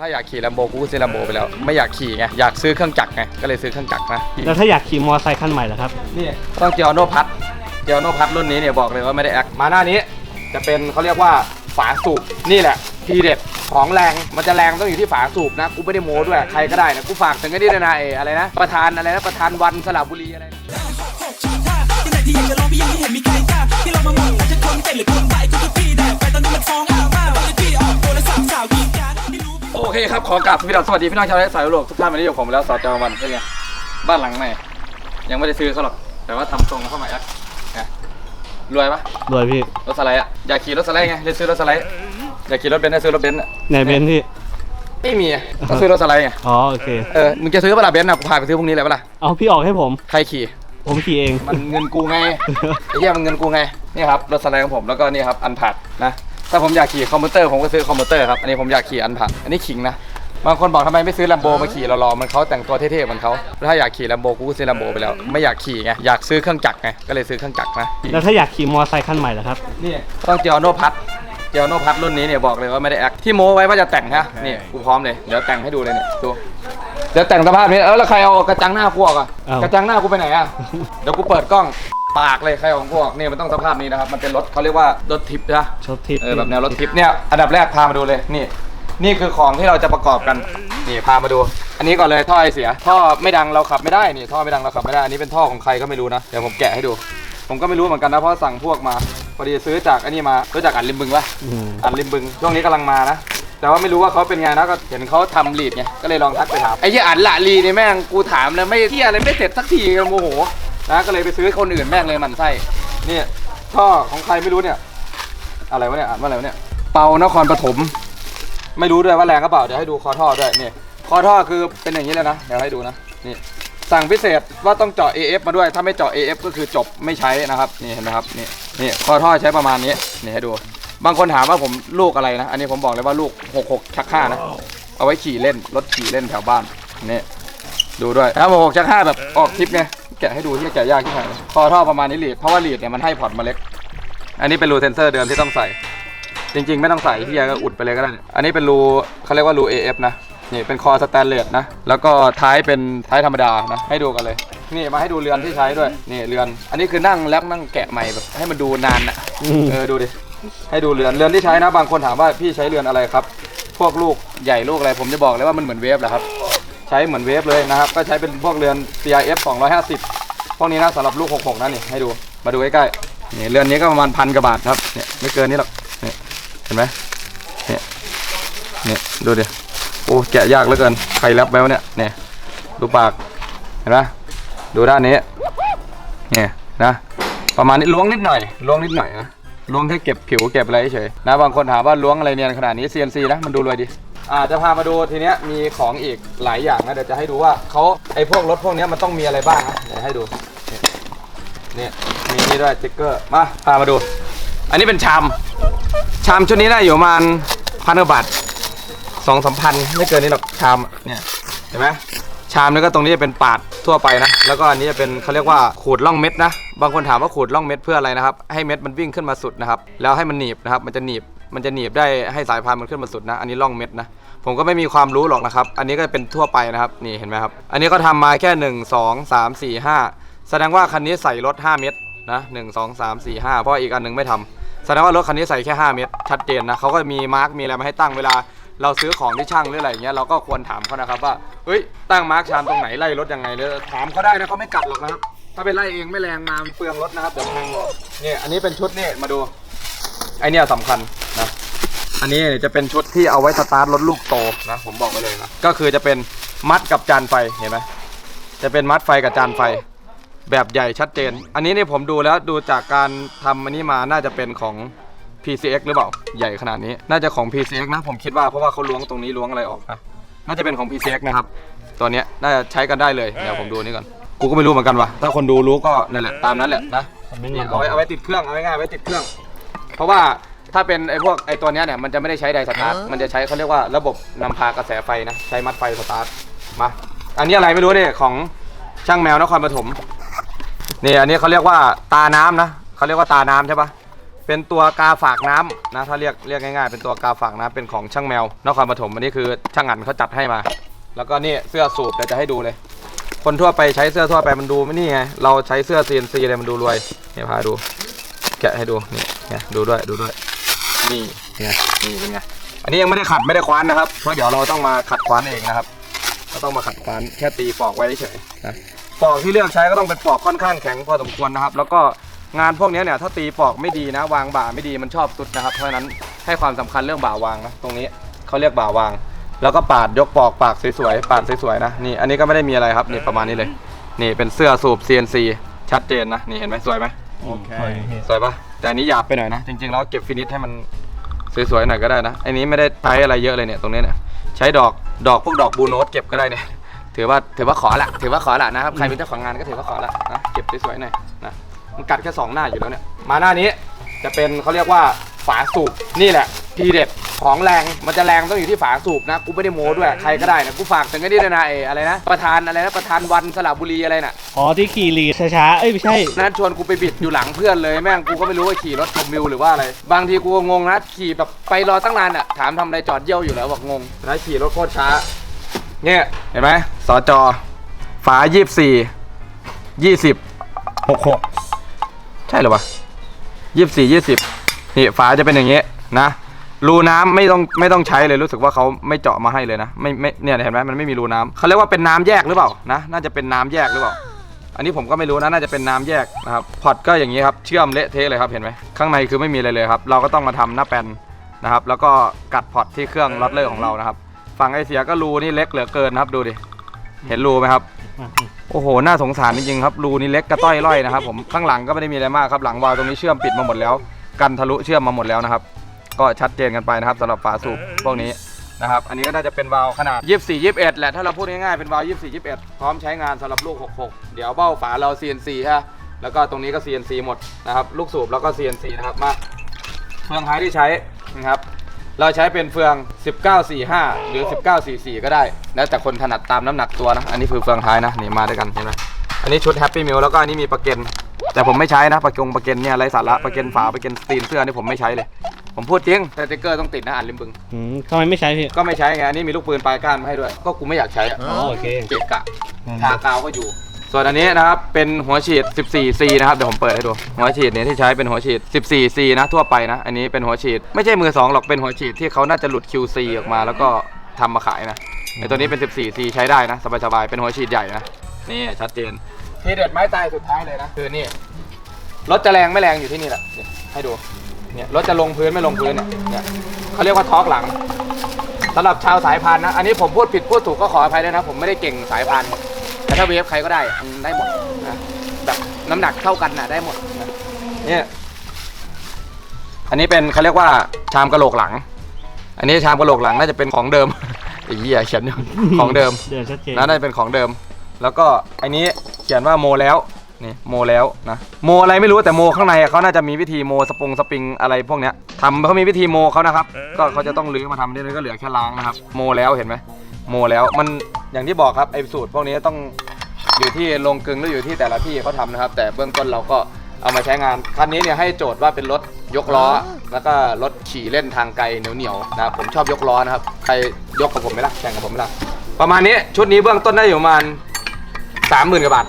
ถ้าอยากขี่ลัมโบกูก็ซื้อลัมโบไปแล้ว ไม่อยากขี่ไง อยากซื้อเครื่องจักรไง ก็เลยซื้อเครื่องจักรนะแล้วถ้าอยากขี่มอเตอร์ไซค์คันใหม่ล่ะครับ นี่ต้องเจียวโนพัทเจียวโนพัทรุ่นนี้เนี่ยบอกเลยว่าไม่ได้แอคมาหน้านี้จะเป็นเขาเรียกว่าฝาสูบนี่แหละทีเด็ดของแรงมันจะแรงต้องอยู่ที่ฝาสูบนะกูไม่ได้โม้ด้วยใครก็ได้นะกูฝากถึงไอ้นี่ด้วยนะเออะไรนะประธานอะไรนะประธานวันสระบุรีอะไรนะที่ โอเคครับ ขอกราบพี่น้องสวัสดีพี่น้องชาวไร่สายโลกทุกท่านวันนี้อยู่กับผมแล้วสอจอวันเป็นไงบ้านหลังไหนยังไม่ได้ซื้อเขาหรอก แต่ว่าทำทรงเข้ามาแอคนะรวยปะรวยพี่ รถสไลด์อะอยากขี่รถสไลด์ไงเลยซื้อรถสไลด์ อยากขี่รถเบนซ์ได้ซื้อรถเบนซ์อะไหนเบนซ์พี่ ไม่มีอะก็ซื้อรถสไลด์ไง อ๋อโอเค เออ มึงจะซื้อเปะล่าเบนซ์อะกูพาไปซื้อพรุ่งนี้เลยเปะล่าเอาพี่ออกให้ผม ใครขี่ ผมขี่เอง มันเงินกูไงไอ้เหี้ยมันเงินกูไง นี่ครับรถสไลด์ของผมแล้วก็นี่ครับอันผัดนะ ถ้าผมอยากขี่คอมพิวเตอร์ผมก็ซื้อคอมพิวเตอร์ครับ อันนี้ผมอยากขี่อันผัดอันนี้ขิงนะ บางคนบอกทำไมไม่ซื้อลัมโบมาขี่รอๆมันเขาแต่งตัวเท่ๆเหมือนเขาถ้าอยากขี่ลัมโบกูก็ซื้อลัมโบไปแล้ว ไม่อยากขี่ไง อยากซื้อเครื่องจักรไง ก็เลยซื้อเครื่องจักรนะแล้วถ้าอยากขี่มอเตอร์ไซค์คันใหม่ล่ะครับ นี่ต้องเจียวโนพัทเจียวโนพัทรุ่นนี้เนี่ยบอกเลยว่าไม่ได้แอค ที่โม้ไว้ว่าจะแต่งฮะ นี่กูพร้อมเลย เดี๋ยวแต่งให้ดูเลยเนี่ยดูเดี๋ยวแต่งสภาพนี้ เออแล้วใครเอากระจังหน้ากูออกอะอ้าวกระจังหน้ากูไปไหนอะเดี๋ยวกูเปิดกล้อง ปากเลยใครเอาของกูออกนี่มันต้องสภาพนี้นะครับ มันเป็นรถเขาเรียกว่ารถทิปนะชอบทิปเออแบบแนวรถทิปเนี่ยอันดับแรกพามาดูเลยนี่ นี่คือของที่เราจะประกอบกันนี่พามาดู อันนี้ก่อนเลยท่อไอเสีย ท่อไม่ดังเราขับไม่ได้นี่ท่อไม่ดังเราขับไม่ได้อันนี้เป็นท่อของใครก็ไม่รู้นะเดี๋ยวผมแกะให้ดู ผมก็ไม่รู้เหมือนกันนะเพราะสั่งพวกมาพอดีซื้อจากอันนี้มาซื้อจากอันริมบึงปะอืมอันริมบึงช่วงนี้กำลังมานะแต่ว่าไม่รู้ว่าเขาเป็นไงนะก็เห็นเขาทำลีดไงก็เลยลองทักไปถามไอ้ยี่อันละลีนี่แม่งกูถามแล้วไม่ที่อะไรไม่เสร็จสักทีโมโห นะก็เลยไปซื้อคนอื่นแม่งเลยหมันไส้นี่ท่อของใครไม่รู้เนี่ย อะไรวะเนี่ยอ่านว่าอะไรวะเนี่ยเปานครปฐมไม่รู้ด้วยว่าแรงก็เปล่าเดี๋ยวให้ดูคอท่อด้วยนี่คอท่อคือเป็นอย่างนี้เลยนะเดี๋ยวให้ดูนะนี่สั่งพิเศษว่าต้องเจาะ AF มาด้วยถ้าไม่เจาะ AF ก็คือจบไม่ใช้นะครับนี่เห็นไหมครับนี่นี่คอท่อใช้ประมาณนี้นี่ให้ดู บางคนถามว่าผมลูกอะไรนะ อันนี้ผมบอกเลยว่าลูก 66ชักห้านะเอาไว้ขี่เล่นรถขี่เล่นแถวบ้านนี่ดูด้วยถ้า66ชักห้าแบบออกทริปไง แกะให้ดูที่แกะยากที่ไหนคอท่อประมาณนี้ลีดเพราะว่าลีดเนี่ยมันให้พอร์ตมาเล็ก อันนี้เป็นรูเซนเซอร์เดิมที่ต้องใส่ จริง ๆ ไม่ต้องใส่ที่ก็อุดไปเลยก็ได้ อันนี้เป็นรูเขาเรียกว่ารู AF นะ นี่เป็นคอสแตนเลสนะ แล้วก็ท้ายเป็นท้ายธรรมดานะ ให้ดูกันเลย นี่มาให้ดูเรือนที่ใช้ด้วย นี่เรือน อันนี้คือนั่งแล้วนั่งแกะใหม่แบบให้มันดูนานนะอืมเออดูดิ ให้ดูเรือน เรือนที่ใช้นะ บางคนถามว่าพี่ใช้เรือนอะไรครับ พวกลูกใหญ่ลูกอะไร ผมจะบอกเลยว่ามันเหมือนเวฟแหละครับ ใช้เหมือนเวฟเลยนะครับ ก็ใช้เป็นพวกเรือน CRF 250 พวกนี้นะสำหรับลูก 66นะนี่ให้ดูมาดูใกล้ๆนี่เรือนนี้ก็ประมาณพันกว่าบาทครับเนี่ยไม่เกินนี้หรอกนี่เห็นไหมเนี่ยเนี่ยดูดิโอ้แกะยากเหลือเกินใครแรปไว้วะเนี่ยเนี่ยดูปากเห็นไหมดูด้านนี้เนี่ยนะประมาณนี้ล้วงนิดหน่อยล้วงนิดหน่อยนะ ล้วงแค่เก็บผิวเก็บอะไรเฉยนะบางคนถามว่าล้วงอะไรเนียนขนาดนี้ CNC นะมันดูรวยดีอ่าจะพามาดูทีเนี้ยมีของอีกหลายอย่างนะเดี๋ยวจะให้ดูว่าเขาไอ้พวกรถพวกเนี้ยมันต้องมีอะไรบ้างนะเดี๋ยวให้ดูเนี่ยมีนี่ด้วยสติ๊กเกอร์มาพามาดู อันนี้เป็นชามชามชุดนี้ได้อยู่ประมาณพันกว่าบาทสองสามพันไม่เกินนี้หรอกชามเนี่ยเห็นไหม ชามนี่ก็ตรงนี้จะเป็นปาดทั่วไปนะ แล้วก็อันนี้จะเป็นเขาเรียกว่าขูดล่องเม็ดนะ บางคนถามว่าขูดล่องเม็ดเพื่ออะไรนะครับ ให้เม็ดมันวิ่งขึ้นมาสุดนะครับ แล้วให้มันหนีบนะครับ มันจะหนีบ มันจะหนีบได้ให้สายพานมันขึ้นมาสุดนะ อันนี้ล่องเม็ดนะ ผมก็ไม่มีความรู้หรอกนะครับ อันนี้ก็เป็นทั่วไปนะครับ นี่เห็นไหมครับ อันนี้ก็ทำมาแค่ 1 2 3 4 5 แสดงว่าคันนี้ใส่รถ 5 เม็ดนะ1 2 3 4 5เพราะอีกอันหนึงไม่ทำแสดงว่ารถคันนี้ใส่แค่ 5 เม็ดชัดเจนนะเขาก็มีมาร์กมีอะไรมาให้ตั้งเวลา เราซื้อของที่ช่างหรืออะไรอย่างเงี้ยเราก็ควรถามเขานะครับว่าเฮ้ยตั้งมาร์กชามตรงไหนไล่รถยังไงเลยถามเขาได้นะเขาไม่กัดหรอกนะครับ ถ้าไปไล่เองไม่แรงมาเปลืองรถนะครับเดี๋ยวพังเนี่ยอันนี้เป็นชุดนี่มาดูไอเนี่ยสำคัญนะอันนี้จะเป็นชุดที่เอาไว้สตาร์ทรถลูกโตนะผมบอกไว้เลยนะก็คือจะเป็นมัดกับจานไฟเห็นไหมจะเป็นมัดไฟกับจานไฟแบบใหญ่ชัดเจน อันนี้เนี่ยผมดูแล้วดูจากการทำอันนี้มาน่าจะเป็นของ PCX หรือเปล่า ใหญ่ขนาดนี้ น่าจะของ PCX นะ ผมคิดว่าเพราะว่าเขาล้วงตรงนี้ล้วงอะไรออกนะน่าจะเป็นของ PCX นะครับตัวเนี้ยน่าจะใช้กันได้เลย เดี๋ยวผมดูนี่ก่อน กูก็ไม่รู้เหมือนกันว่ะ ถ้าคนดูรู้ก็นั่นแหละตามนั้นแหละนะนี่เอาไว้เอาไว้ติดเครื่องเอาไว้ง่ายๆไว้ติดเครื่อง เพราะว่าถ้าเป็นไอ้พวกไอ้ตัวเนี้ยเนี่ยมันจะไม่ได้ใช้ไดสตาร์ท มันจะใช้เขาเรียกว่าระบบนำพากระแสไฟนะ ใช้มัดไฟสตาร์ท มา อันนี้อะไรไม่รู้เนี่ยของช่างแมวนครปฐมนี่อันนี้เขาเรียกว่าตาน้ำนะเขาเรียกว่าตาน้ำใช่ปะ เป็นตัวกาฝากน้ำนะถ้าเรียกเรียกง่ายๆ เป็นตัวกาฝากน้ำเป็นของช่างแมวนครปฐมอันนี้คือช่างอันเขาจัดให้มา แล้วก็นี่เสื้อสูบเดี๋ยวจะให้ดูเลย คนทั่วไปใช้เสื้อทั่วไปมันดูไม่นี่ไงเราใช้เสื้อ CNC เลยมันดูรวยเนี่ยพาดู แกะให้ดูนี่เนี่ยดูด้วยดูด้วย นี่เนี่ยนี่เป็นไงอันนี้ยังไม่ได้ขัดไม่ได้คว้านนะครับเพราะเดี๋ยวเราต้องมาขัดคว้านเองนะครับเราต้องมาขัดคว้านแค่ตีปอกไว้เฉยนะปอกที่เลือกใช้ก็ต้องเป็นปอกค่อนข้างแข็งพอสมควรนะครับ แล้วก็ งานพวกนี้เนี่ยถ้าตีปอกไม่ดีนะ วางบ่าไม่ดีมันชอบสุดนะครับ เพราะฉะนั้นให้ความสำคัญเรื่องบ่าวางนะตรงนี้เขาเรียกบ่าวาง แล้วก็ปาดยกปอกปากสวยๆปาดสวยๆนะนี่อันนี้ก็ไม่ได้มีอะไรครับนี่ประมาณนี้เลย นี่เป็นเสื้อสูบ CNC ชัดเจนนะนี่เห็นไหมสวยไหมโอเคสวยปะแต่อันนี้หยาบไปหน่อยนะ จริงๆแล้วเก็บฟินิชให้มันสวยๆหน่อยก็ได้นะอันนี้ไม่ได้ใช้อะไรเยอะเลยเนี่ยตรงนี้เนี่ยใช้ดอกดอกพวกดอกบูโนสเก็บก็ได้เนี่ยถือว่าถือว่าขอละถือว่าขอละนะครับใครเป็นเจ้าของงานก็ถือว่าขอละนะเก็บสวยๆหน่อยนะ มันกัดแค่สองหน้าอยู่แล้วเนี่ย มาหน้านี้จะเป็นเขาเรียกว่าฝาสูบนี่แหละ ทีเด็ดของแรงมันจะแรงต้องอยู่ที่ฝาสูบนะกูไม่ได้โม้ด้วยใครก็ได้นะกูฝากถึงไอ้นี่ด้วยนะไอ้อะไรนะประธานอะไรนะประธานวันสระบุรีอะไรน่ะอ๋อที่ขี่ลีดช้าๆเอ้ยไม่ใช่นั้นชวนกูไปบิดอยู่หลังเพื่อนเลยแม่งกูก็ไม่รู้ว่าขี่รถชมวิวหรือว่าอะไร บางทีกูก็งงนะขี่แบบไปรอตั้งนานอะถามทำอะไรจอดเยี่ยวอยู่แล้วบอกงงแล้วขี่รถโคตรช้า เนี่ยเห็นไหมสจฝายี่สี่ยี่สิบหกหก ใช่หรอวะยี่สี่ยี่สิบนี่ฝาจะเป็นอย่างเงี้ยนะรูน้ำไม่ต้องไม่ต้องใช้เลยรู้สึกว่าเขาไม่เจาะมาให้เลยนะไม่ไม่เนี่ยเห็นไหมมันไม่มีรูน้ำเขาเรียกว่าเป็นน้ำแยกหรือเปล่านะน่าจะเป็นน้ำแยกหรือเปล่า อันนี้ผมก็ไม่รู้นะน่าจะเป็นน้ำแยกนะครับพอร์ตก็อย่างนี้ครับเชื่อมเละเทะเลยครับเห็นไหมข้างในคือไม่มีอะไรเลยครับ เราก็ต้องมาทำหน้าแปนนะครับ แล้วก็กัดพอร์ตที่เครื่องล็อตเลอร์ของเรานะครับ ฝั่งไอเสียก็รูนี่เล็กเหลือเกินนะครับดูดิ เห็นรูไหมครับ โอ้โห น่าสงสารจริงๆครับ รูนี่เล็กกระต้อยร่อยนะครับ ผมข้างหลังก็ไม่ได้มีอะไรมากครับ หลังวาล์วตรงนี้เชื่อมปิดมาหมดแล้ว กันทะลุเชื่อมมาหมดแล้วนะครับ ก็ชัดเจนกันไปนะครับสำหรับฝาสูบพวกนี้นะครับ อันนี้ก็น่าจะเป็นวาล์วขนาด 24 21 แหละ ถ้าเราพูดง่ายๆ เป็นวาล์ว24 21 พร้อมใช้งานสำหรับลูก 66 เดี๋ยวเบ้าฝาเรา CNC ฮะ แล้วก็ตรงนี้ก็ CNC หมดนะครับ ลูกสูบแล้วก็ CNC นะครับ มาเฟืองท้ายที่ใช้นะครับ เราใช้เป็นเฟือง 1945 หรือ 1944 ก็ได้ แล้วแต่คนถนัดตามน้ำหนักตัวนะ อันนี้คือเฟืองท้ายนะ นี่มาด้วยกันเห็นไหมอันนี้ชุด Happy Meal แล้วก็อันนี้มีประเก็น แต่ผมไม่ใช้นะ ประกงประเก็นเนี่ยไรสาระประเก็นฝาประเก็นตีนเสื้อนี่ผมไม่ใช้เลย ผมพูดจริงแต่สติ๊กเกอร์ต้องติดนะอ่านริมบึง อืมทำไมไม่ใช้พี่ก็ไม่ใช้ไง อันนี้มีลูกปืนปลายก้านมาให้ด้วย ก็กูไม่อยากใช้อะอ๋อโอเค เกะกะทากาวก็อยู่ ส่วนอันนี้นะครับเป็นหัวฉีด 14C นะครับเดี๋ยวผมเปิดให้ดู หัวฉีดเนี่ยที่ใช้เป็นหัวฉีด 14C นะทั่วไปนะ อันนี้เป็นหัวฉีด ไม่ใช่มือสองหรอกเป็นหัวฉีดที่เขาน่าจะหลุด QC ออกมาแล้วก็ทำมาขายนะไอตัวนี้เป็น 14C ใช้ได้นะสบายๆเป็นหัวฉีดใหญ่นะนี่ชัดเจนทีเด็ดไม้ตายสุดท้ายเลยนะคือนี่รถจะแรงไม่แรงอยู่ที่นี่แหละเนี่ยให้ดูเนี่ยรถจะลงพื้นไม่ลงพื้นเนี่ยเนี่ยเขาเรียกว่าทอร์กหลังสำหรับชาวสายพานนะ อันนี้ผมพูดผิดพูดถูกก็ขออภัยด้วยนะ ผมไม่ได้เก่งสายพาน แต่ถ้าเวฟใครก็ได้อืมได้หมดนะแบบน้ำหนักเท่ากันนะได้หมดนะเนี่ยอันนี้เป็นเขาเรียกว่าชามกระโหลกหลัง อันนี้ชามกระโหลกหลังน่าจะเป็นของเดิม ไอ้เหี้ยเขียนอยู่ของเดิม เดินชัดเจนนะน่าจะเป็นของเดิม แล้วก็อันนี้เขียนว่าโมแล้วนี่โมแล้วนะโมอะไรไม่รู้แต่โมข้างในอะเขาน่าจะมีวิธีโมสปงสปริงอะไรพวกเนี้ยทำเขามีวิธีโมเขานะครับ ก็เขาจะต้องรื้อมาทำนี่เลยก็เหลือแค่ล้างนะครับ โมแล้วเห็นไหมโมแล้วมัน อย่างที่บอกครับไอ้สูตรพวกนี้ต้องอยู่ที่โรงกลึงหรืออยู่ที่แต่ละที่เขาทำนะครับ แต่เบื้องต้นเราก็เอามาใช้งานคันนี้เนี่ยให้โจทย์ว่าเป็นรถยกล้อ แล้วก็รถขี่เล่นทางไกลเหนียวๆนะครับผมชอบยกล้อนะครับใครยกกับผมไหมล่ะแข่งกับผมไหมล่ะประมาณนี้ชุดนี้เบื้องต้นได้อยู่ประมาณสามหมื่นกว่าบาท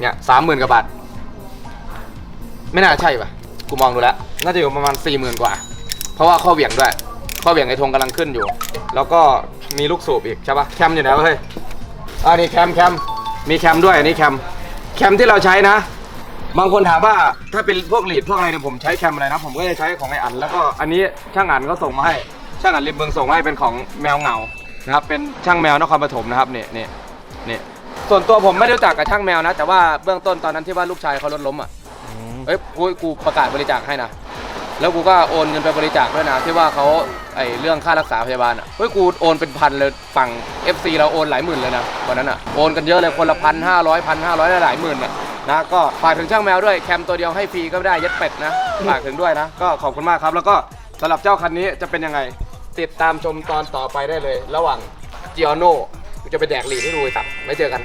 เนี่ยสามหมื่นกว่าบาทไม่น่าใช่ป่ะกูมองดูแล้ว น่าจะอยู่ประมาณสี่หมื่นกว่า เพราะว่าข้อเหวี่ยงด้วย ข้อเหวี่ยงไอ้ธงกำลังขึ้นอยู่ แล้วก็ มีลูกสูบอีกใช่ป่ะแคมอยู่ไหนวะเฮ้ยอ่านี่แคมแคมมีแคมด้วยอันนี้แคมแคมที่เราใช้นะ บางคนถามว่าถ้าเป็นพวกลีดพวกอะไรเนี่ยผมใช้แคมอะไรนะ ผมก็จะใช้ของไออันแล้วก็อันนี้ช่างอันก็ส่งมาให้ช่างอันริมเบืองส่งมาให้เป็นของแมวเหงานะครับเป็นช่างแมวนครปฐมนะครับเนี่ยเนี่ยเนี่ยส่วนตัวผมไม่ได้รู้จักกับช่างแมวนะ แต่ว่าเบื้องต้นตอนนั้นที่ว่าลูกชายเขารถล้มอะอืมเอ้ยกูกูประกาศบริจาคให้นะแล้วกูก็โอนเงินไปบริจาคด้วยนะที่ว่าเขา ไอเรื่องค่ารักษาพยาบาลอะเฮ้ยกูโอนเป็นพันเลยฝั่ง FC เราโอนหลายหมื่นเลยนะวันนั้นอะโอนกันเยอะเลยคนละพันห้าร้อยพันห้าร้อยหลายหมื่นอะนะก็ฝากถึงช่างแมวด้วยแคมตัวเดียวให้ฟรีก็ได้ย็ดเป็ดนะฝากถึงด้วยนะ ก็ขอบคุณมากครับแล้วก็สำหรับเจ้าคันนี้จะเป็นยังไง ติดตามชมตอนต่อไปได้เลย ระหว่าง g i o n o กูจะไปแดกหลีให้ดูไอ้สัตว์ไม่เจอกัน